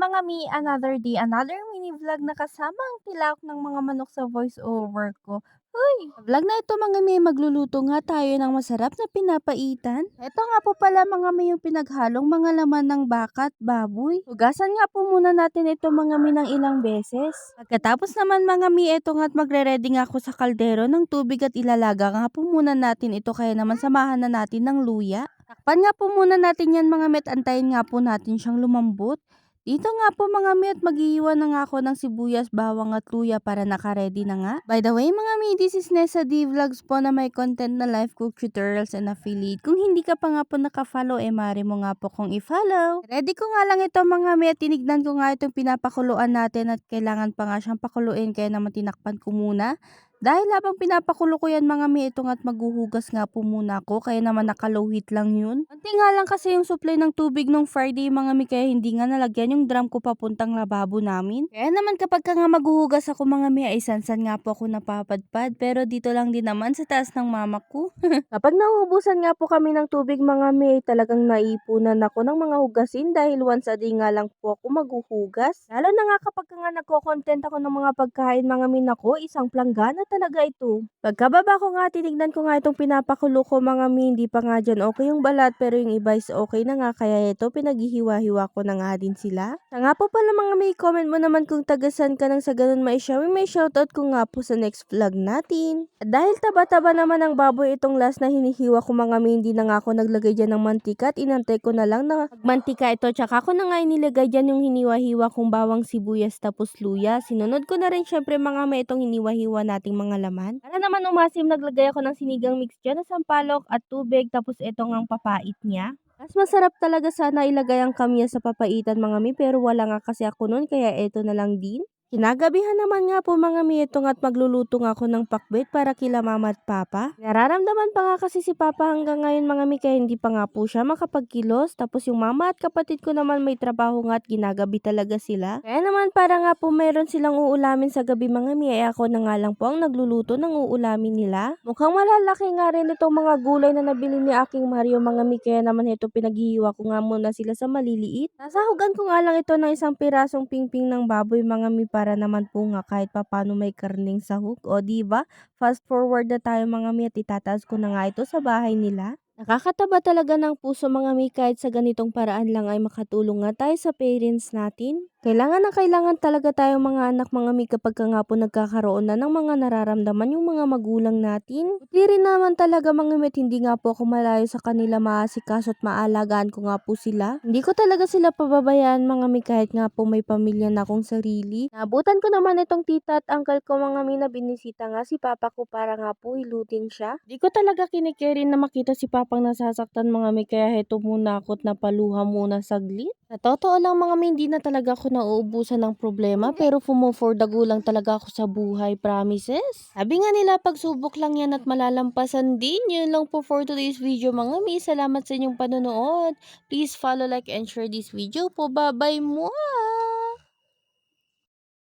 mga mi, another day, another mini vlog na kasama ang tilak ng mga manok sa voice over ko. Sa vlog na ito mga mi, magluluto nga tayo ng masarap na pinapaitan. Ito nga po pala mga mi yung pinaghalong mga laman ng baka at baboy. Hugasan nga po muna natin ito mga mi ng ilang beses. Pagkatapos naman mga mi, ito nga at magre-ready nga ako sa kaldero ng tubig at ilalaga nga po muna natin ito kaya naman samahan na natin ng luya. Takpan nga po muna natin yan mga met, antayin nga po natin siyang lumambot. Dito nga po mga mi at maghihiwa na nga ako ng sibuyas, bawang at luya para naka-ready na nga. By the way mga mi, this is Nessa D Vlogs po na may content na life cook tutorials and affiliate. Kung hindi ka pa nga po naka-follow, eh mari mo nga po kong i-follow. Ready ko nga lang ito mga mi at tinignan ko nga itong pinapakuluan natin at kailangan pa nga siyang pakuluin kaya naman tinakpan ko muna. Dahil habang pinapakulo ko yan mga mi, ito nga't maghuhugas nga po muna ako, kaya naman nakalowhit lang yun. Kunti nga lang kasi yung supply ng tubig nung Friday mga mi, kaya hindi nga nalagyan yung drum ko papuntang lababo namin. Kaya naman kapag ka nga maghuhugas ako mga mi, ay sansan nga po ako napapadpad, pero dito lang din naman sa taas ng mama ko. kapag nauubusan nga po kami ng tubig mga mi, ay talagang naipunan ako ng mga hugasin dahil once a day nga lang po ako maghuhugas. Lalo na nga kapag ka nga nagko-content ako ng mga pagkain mga mi, nako, isang planggana talaga ito. Pagkababa ko nga, tinignan ko nga itong pinapakulo ko mga mi, hindi pa nga dyan okay yung balat pero yung iba is okay na nga kaya ito pinaghihiwa-hiwa ko na nga din sila. Sa nga po pala mga mi, comment mo naman kung tagasan ka nang sa ganun may show, may shoutout ko nga po sa next vlog natin. At dahil taba-taba naman ang baboy itong last na hinihiwa ko mga mi, hindi na nga ako naglagay dyan ng mantika at inantay ko na lang na mantika ito tsaka ko na nga inilagay dyan yung hiniwa-hiwa kong bawang sibuyas tapos luya. Sinunod ko na rin syempre mga mi itong hiniwa-hiwa nating mga laman. Para naman umasim, naglagay ako ng sinigang mix dyan na sampalok at tubig tapos ito ang papait niya. Mas masarap talaga sana ilagay ang kamya sa papaitan mga mi pero wala nga kasi ako nun kaya ito na lang din. Kinagabihan naman nga po mga mi ito at magluluto nga ako ng pakbet para kila mama at papa. Nararamdaman pa nga kasi si papa hanggang ngayon mga mi kaya hindi pa nga po siya makapagkilos. Tapos yung mama at kapatid ko naman may trabaho nga at ginagabi talaga sila. Kaya naman para nga po meron silang uulamin sa gabi mga mi ay ako na nga lang po ang nagluluto ng uulamin nila. Mukhang malalaki nga rin itong mga gulay na nabili ni aking Mario mga mi kaya naman ito pinaghihiwa ko nga muna sila sa maliliit. Nasahugan ko nga lang ito ng isang pirasong pingping ng baboy mga mi para naman po nga kahit papano may karning sahog. O ba? Fast forward na tayo mga mi at itataas ko na nga ito sa bahay nila. Nakakataba talaga ng puso mga mi kahit sa ganitong paraan lang ay makatulong nga tayo sa parents natin. Kailangan na kailangan talaga tayong mga anak mga mi kapag ka nga po nagkakaroon na ng mga nararamdaman yung mga magulang natin. Hindi rin naman talaga mga mit, hindi nga po ako malayo sa kanila maasikaso at maalagaan ko nga po sila. Hindi ko talaga sila pababayaan mga mi kahit nga po may pamilya na akong sarili. Nabutan ko naman itong tita at uncle ko mga mi na binisita nga si papa ko para nga po hilutin siya. Di ko talaga kinikeri na makita si papang nasasaktan mga mi kaya heto muna ako at napaluha muna saglit. Sa totoo lang mga mi, hindi na talaga ako nauubusan ng problema pero fumo for the go lang talaga ako sa buhay, promises. Sabi nga nila, pagsubok lang yan at malalampasan din. Yun lang po for today's video mga mi. Salamat sa inyong panonood. Please follow, like, and share this video po. Bye-bye mo!